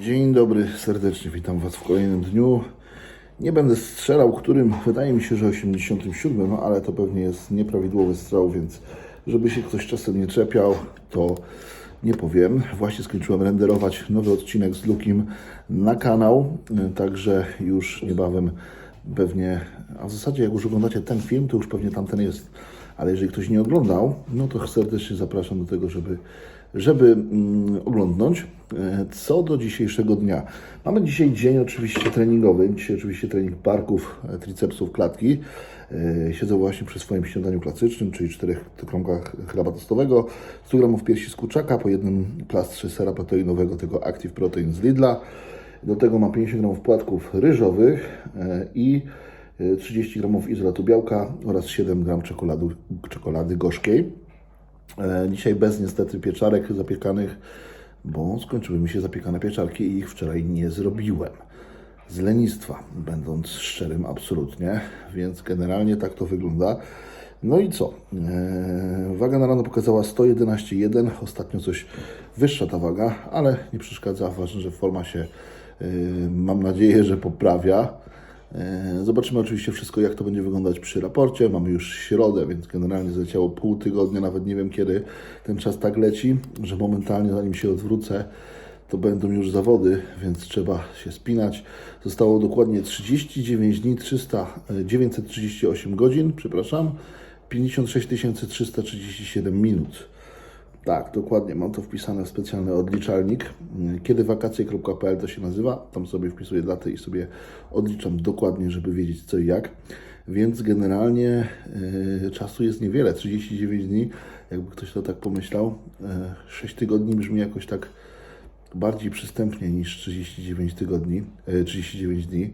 Dzień dobry, serdecznie witam Was w kolejnym dniu. Nie będę strzelał, którym wydaje mi się, że 87, no ale to pewnie jest nieprawidłowy strzał, więc żeby się ktoś czasem nie czepiał, to nie powiem. Właśnie skończyłem renderować nowy odcinek z Lukim na kanał, także już niebawem pewnie, a w zasadzie jak już oglądacie ten film, to już pewnie tamten jest. Ale jeżeli ktoś nie oglądał, no to serdecznie zapraszam do tego, żeby, żeby mm, oglądnąć. E, Co do dzisiejszego dnia. Mamy dzisiaj dzień oczywiście treningowy. Dzisiaj oczywiście trening parków, e, tricepsów, klatki. E, Siedzę właśnie przy swoim śniadaniu klasycznym, czyli czterech kromkach chleba tostowego, 100 gramów piersi z kurczaka, po jednym plastrze sera proteinowego, tego Active Protein z Lidla. Do tego mam 50 gramów płatków ryżowych e, i e, 30 gramów izolatu białka oraz 7 gram czekolady, czekolady gorzkiej. E, Dzisiaj bez niestety pieczarek zapiekanych, bo skończyły mi się zapiekane pieczarki i ich wczoraj nie zrobiłem. Z lenistwa, będąc szczerym absolutnie, więc generalnie tak to wygląda. No i co? Waga na rano pokazała 111,1, ostatnio coś wyższa ta waga, ale nie przeszkadza, ważne, że forma się, mam nadzieję, że poprawia. E, Zobaczymy oczywiście wszystko, jak to będzie wyglądać przy raporcie. Mamy już środę, więc generalnie zleciało pół tygodnia, nawet nie wiem kiedy ten czas tak leci, że momentalnie zanim się odwrócę, to będą już zawody, więc trzeba się spinać. Zostało dokładnie 39 dni, 300, e, 938 godzin, przepraszam, 56 337 minut. Tak, dokładnie. Mam to wpisane w specjalny odliczalnik. Kiedywakacje.pl to się nazywa. Tam sobie wpisuję daty i sobie odliczam dokładnie, żeby wiedzieć co i jak. Więc generalnie e, czasu jest niewiele. 39 dni, jakby ktoś to tak pomyślał. E, 6 tygodni brzmi jakoś tak bardziej przystępnie niż 39 tygodni, e, 39 dni.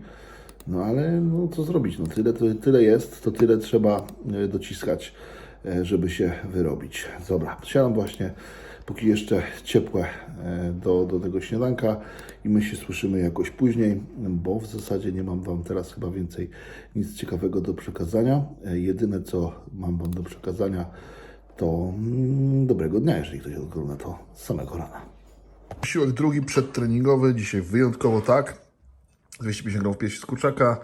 No ale no co zrobić? No tyle, to, tyle jest, to tyle trzeba e, dociskać, żeby się wyrobić. Dobra, siadam właśnie, póki jeszcze ciepłe e, do, do tego śniadanka i my się słyszymy jakoś później, bo w zasadzie nie mam Wam teraz chyba więcej nic ciekawego do przekazania. E, Jedyne co mam Wam do przekazania to mm, dobrego dnia, jeżeli ktoś ogląda to z samego rana. Siłek drugi przedtreningowy, dzisiaj wyjątkowo tak. 250 gramów piersi z kurczaka,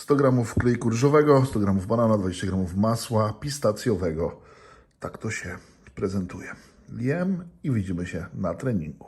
100 gramów klejku ryżowego, 100 gramów banana, 20 gramów masła pistacjowego. Tak to się prezentuje. Jem i widzimy się na treningu.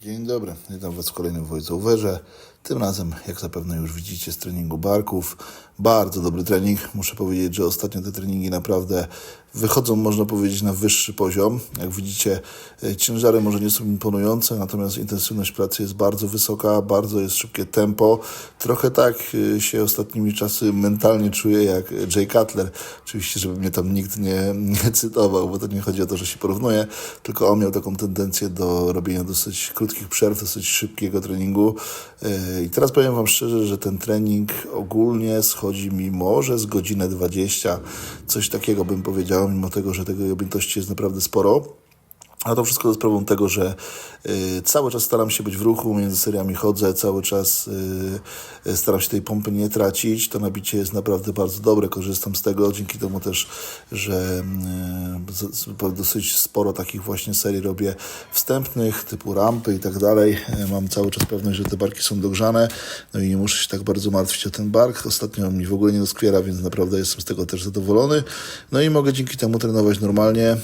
Dzień dobry, witam Was w kolejnym voiceoverze. Tym razem, jak zapewne już widzicie, z treningu barków. Bardzo dobry trening. Muszę powiedzieć, że ostatnio te treningi naprawdę wychodzą, można powiedzieć, na wyższy poziom. Jak widzicie, e, ciężary może nie są imponujące, natomiast intensywność pracy jest bardzo wysoka, bardzo jest szybkie tempo. Trochę tak e, się ostatnimi czasy mentalnie czuję jak Jay Cutler. Oczywiście, żeby mnie tam nikt nie, nie cytował, bo to nie chodzi o to, że się porównuje, tylko on miał taką tendencję do robienia dosyć krótkich przerw, dosyć szybkiego treningu. E, I teraz powiem Wam szczerze, że ten trening ogólnie schodzi mi może z godzinę 20, coś takiego bym powiedział, mimo tego, że tego objętości jest naprawdę sporo. A to wszystko za sprawą tego, że y, cały czas staram się być w ruchu, między seriami chodzę, cały czas y, staram się tej pompy nie tracić. To nabicie jest naprawdę bardzo dobre, korzystam z tego, dzięki temu też, że y, dosyć sporo takich właśnie serii robię wstępnych, typu rampy i tak dalej. Y, Mam cały czas pewność, że te barki są dogrzane, no i nie muszę się tak bardzo martwić o ten bark. Ostatnio mi w ogóle nie doskwiera, więc naprawdę jestem z tego też zadowolony. No i mogę dzięki temu trenować normalnie.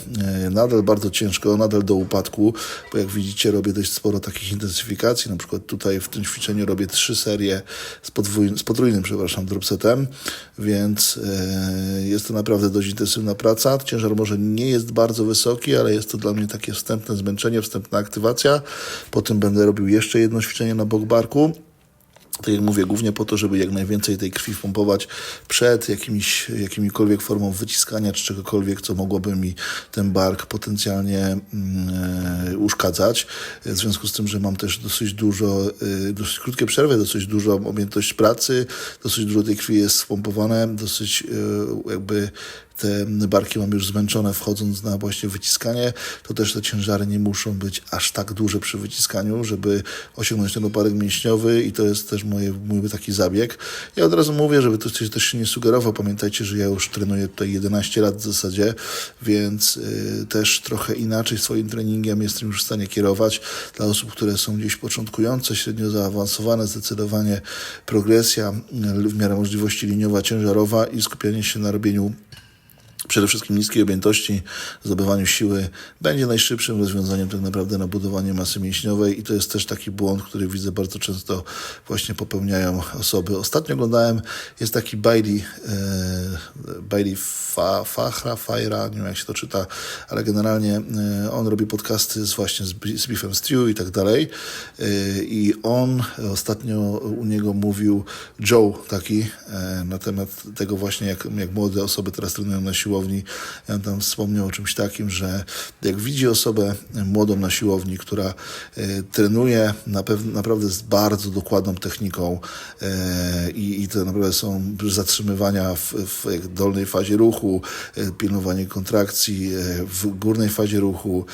E, Nadal bardzo ciężko, nadal do upadku, bo jak widzicie robię dość sporo takich intensyfikacji. Na przykład tutaj w tym ćwiczeniu robię trzy serie z, podwójnym, z potrójnym, przepraszam, dropsetem, więc e, jest to naprawdę dość intensywna praca. Ciężar może nie jest bardzo wysoki, ale jest to dla mnie takie wstępne zmęczenie, wstępna aktywacja. Potem będę robił jeszcze jedno ćwiczenie na bok barku. Tak jak mówię, głównie po to, żeby jak najwięcej tej krwi wpompować przed jakimiś, jakimikolwiek formą wyciskania czy czegokolwiek, co mogłoby mi ten bark potencjalnie e, uszkadzać. W związku z tym, że mam też dosyć dużo, e, dosyć krótkie przerwy, dosyć dużą objętość pracy, dosyć dużo tej krwi jest wpompowane, dosyć e, jakby te barki mam już zmęczone wchodząc na właśnie wyciskanie, to też te ciężary nie muszą być aż tak duże przy wyciskaniu, żeby osiągnąć ten oparek mięśniowy i to jest też moje, mój taki zabieg. Ja od razu mówię, żeby to ktoś też się nie sugerował. Pamiętajcie, że ja już trenuję tutaj 11 lat w zasadzie, więc y, też trochę inaczej swoim treningiem jestem już w stanie kierować. Dla osób, które są gdzieś początkujące, średnio zaawansowane, zdecydowanie progresja y, w miarę możliwości liniowa, ciężarowa i skupianie się na robieniu przede wszystkim niskiej objętości, zdobywaniu siły będzie najszybszym rozwiązaniem tak naprawdę na budowanie masy mięśniowej i to jest też taki błąd, który widzę bardzo często właśnie popełniają osoby. Ostatnio oglądałem, jest taki Bailey, e, Bailey Fa, Fachra, Fajra, nie wiem jak się to czyta, ale generalnie e, on robi podcasty z właśnie z, z Beefem Stew i tak dalej e, i on ostatnio u niego mówił Joe taki e, na temat tego właśnie jak, jak młode osoby teraz trenują na siłowni. Ja tam wspomniał o czymś takim, że jak widzi osobę młodą na siłowni, która e, trenuje na naprawdę z bardzo dokładną techniką e, i, i to naprawdę są zatrzymywania w, w dolnej fazie ruchu, e, pilnowanie kontrakcji w górnej fazie ruchu,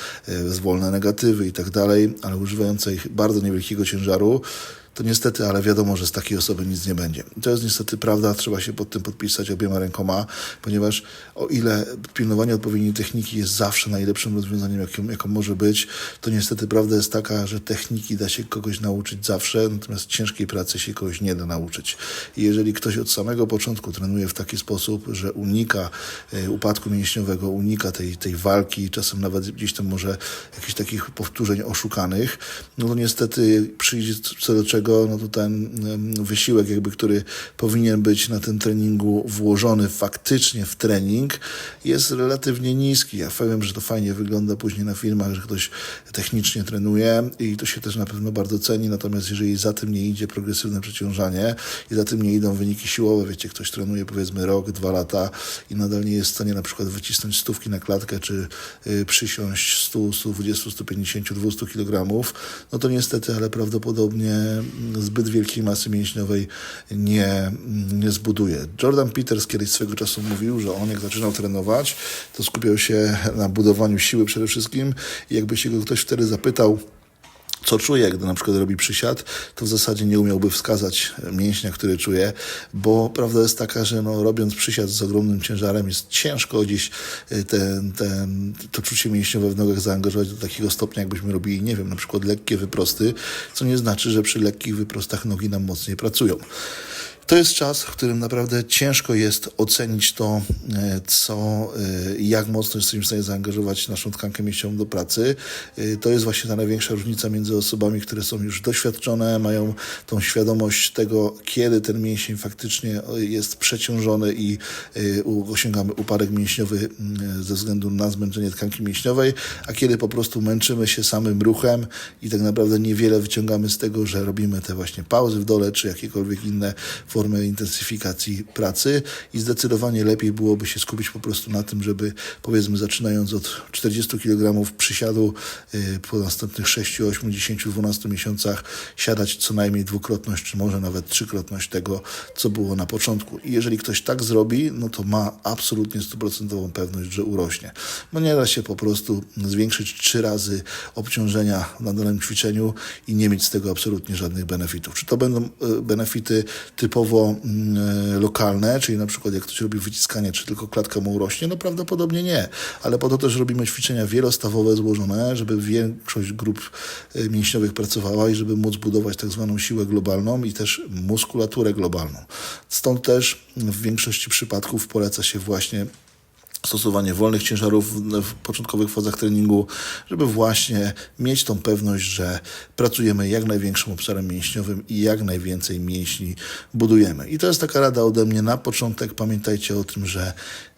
zwolne negatywy i tak dalej, ale używającej bardzo niewielkiego ciężaru, to niestety, ale wiadomo, że z takiej osoby nic nie będzie. To jest niestety prawda, trzeba się pod tym podpisać obiema rękoma, ponieważ o ile pilnowanie odpowiedniej techniki jest zawsze najlepszym rozwiązaniem, jaką, jaką może być, to niestety prawda jest taka, że techniki da się kogoś nauczyć zawsze, natomiast ciężkiej pracy się kogoś nie da nauczyć. I jeżeli ktoś od samego początku trenuje w taki sposób, że unika e, upadku mięśniowego, unika tej, tej walki, czasem nawet gdzieś tam może jakichś takich powtórzeń oszukanych, no to niestety przyjdzie co do czego, no to ten wysiłek jakby, który powinien być na tym treningu włożony faktycznie w trening, jest relatywnie niski. Ja wiem, że to fajnie wygląda później na filmach, że ktoś technicznie trenuje i to się też na pewno bardzo ceni, natomiast jeżeli za tym nie idzie progresywne przeciążanie i za tym nie idą wyniki siłowe, wiecie, ktoś trenuje powiedzmy rok, dwa lata i nadal nie jest w stanie na przykład wycisnąć stówki na klatkę, czy y, przysiąść 100, 120, 150, 200 kg, no to niestety, ale prawdopodobnie zbyt wielkiej masy mięśniowej nie, nie zbuduje. Jordan Peters kiedyś swego czasu mówił, że on jak zaczynał trenować, to skupiał się na budowaniu siły przede wszystkim i jakby się go ktoś wtedy zapytał, co czuje, gdy na przykład robi przysiad, to w zasadzie nie umiałby wskazać mięśnia, który czuje, bo prawda jest taka, że no, robiąc przysiad z ogromnym ciężarem jest ciężko gdzieś y, ten, ten, to czucie mięśniowe w nogach zaangażować do takiego stopnia, jakbyśmy robili, nie wiem, na przykład lekkie wyprosty, co nie znaczy, że przy lekkich wyprostach nogi nam mocniej pracują. To jest czas, w którym naprawdę ciężko jest ocenić to, e, co, e, jak mocno jesteśmy w stanie zaangażować naszą tkankę mięśniową do pracy. E, To jest właśnie ta największa różnica między osobami, które są już doświadczone, mają tą świadomość tego, kiedy ten mięsień faktycznie jest przeciążony i osiągamy upadek mięśniowy ze względu na zmęczenie tkanki mięśniowej, a kiedy po prostu męczymy się samym ruchem i tak naprawdę niewiele wyciągamy z tego, że robimy te właśnie pauzy w dole, czy jakiekolwiek inne formy intensyfikacji pracy i zdecydowanie lepiej byłoby się skupić po prostu na tym, żeby powiedzmy zaczynając od 40 kg przysiadu y, po następnych 6, 8, 10, 12 miesiącach siadać co najmniej dwukrotność, czy może nawet trzykrotność tego, co było na początku. I jeżeli ktoś tak zrobi, no to ma absolutnie stuprocentową pewność, że urośnie. No nie da się po prostu zwiększyć trzy razy obciążenia na danym ćwiczeniu i nie mieć z tego absolutnie żadnych benefitów. Czy to będą e, benefity typowo mm, e, lokalne, czyli na przykład jak ktoś robi wyciskanie, czy tylko klatka mu urośnie? No prawdopodobnie nie, ale po to też robimy ćwiczenia wielostawowe złożone, żeby większość grup e, mięśniowych pracowała i żeby móc budować tak zwaną siłę globalną i też muskulaturę globalną. Stąd też w większości przypadków poleca się właśnie stosowanie wolnych ciężarów w, początkowych fazach treningu, żeby właśnie mieć tą pewność, że pracujemy jak największym obszarem mięśniowym i jak najwięcej mięśni budujemy. I to jest taka rada ode mnie na początek. Pamiętajcie o tym, że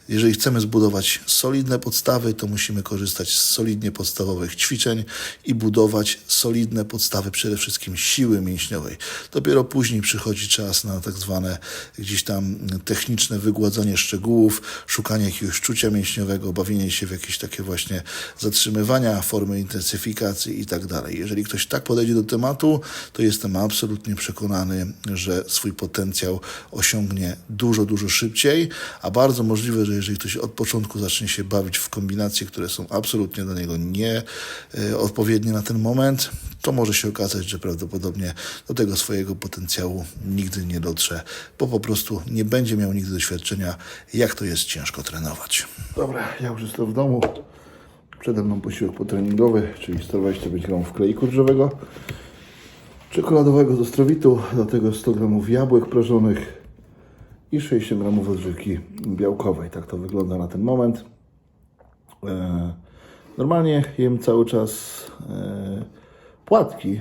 jeżeli chcemy zbudować solidne podstawy, to musimy korzystać z solidnie podstawowych ćwiczeń i budować solidne podstawy przede wszystkim siły mięśniowej. Dopiero później przychodzi czas na tak zwane gdzieś tam techniczne wygładzanie szczegółów, szukanie jakiegoś czucia mięśniowego, bawienie się w jakieś takie właśnie zatrzymywania, formy intensyfikacji i tak dalej. Jeżeli ktoś tak podejdzie do tematu, to jestem absolutnie przekonany, że swój potencjał osiągnie dużo, dużo szybciej, a bardzo możliwe, że że jeżeli ktoś od początku zacznie się bawić w kombinacje, które są absolutnie dla niego nie e, na ten moment, to może się okazać, że prawdopodobnie do tego swojego potencjału nigdy nie dotrze, bo po prostu nie będzie miał nigdy doświadczenia, jak to jest ciężko trenować. Dobra, ja już jestem w domu. Przede mną posiłek potreningowy, czyli 125 g klei kurczowego, czekoladowego z ostrowitu, do tego 100 g jabłek prażonych i 60 g odżywki białkowej. Tak to wygląda na ten moment. E, Normalnie jem cały czas e, płatki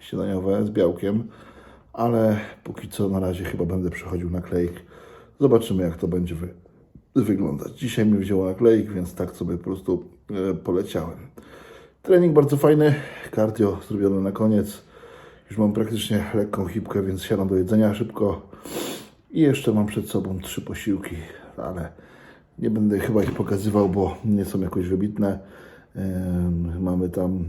śniadaniowe z białkiem, ale póki co na razie chyba będę przechodził na klejk. Zobaczymy jak to będzie wy, wyglądać. Dzisiaj mi wzięło na klejk, więc tak sobie po prostu e, poleciałem. Trening bardzo fajny, cardio zrobione na koniec. Już mam praktycznie lekką chipkę, więc siadam do jedzenia szybko. I jeszcze mam przed sobą trzy posiłki, ale nie będę chyba ich pokazywał, bo nie są jakoś wybitne. Mamy tam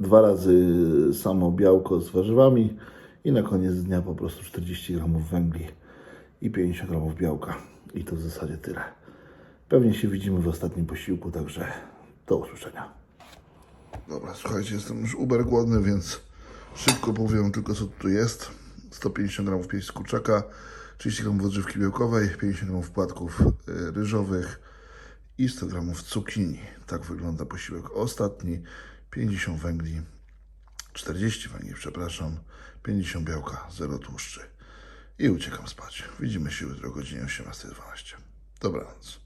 dwa razy samo białko z warzywami i na koniec dnia po prostu 40 gramów węgli i 50 gramów białka. I to w zasadzie tyle. Pewnie się widzimy w ostatnim posiłku, także do usłyszenia. Dobra, słuchajcie, jestem już uber głodny, więc szybko powiem tylko co tu jest. 150 gramów pieść z kurczaka, 30 gramów odżywki białkowej, 50 gramów płatków ryżowych i 100 gramów cukinii. Tak wygląda posiłek ostatni. 50 węgli, 40 węgli, przepraszam, 50 białka, 0 tłuszczy. I uciekam spać. Widzimy się jutro o godzinie 18.12. Dobranoc.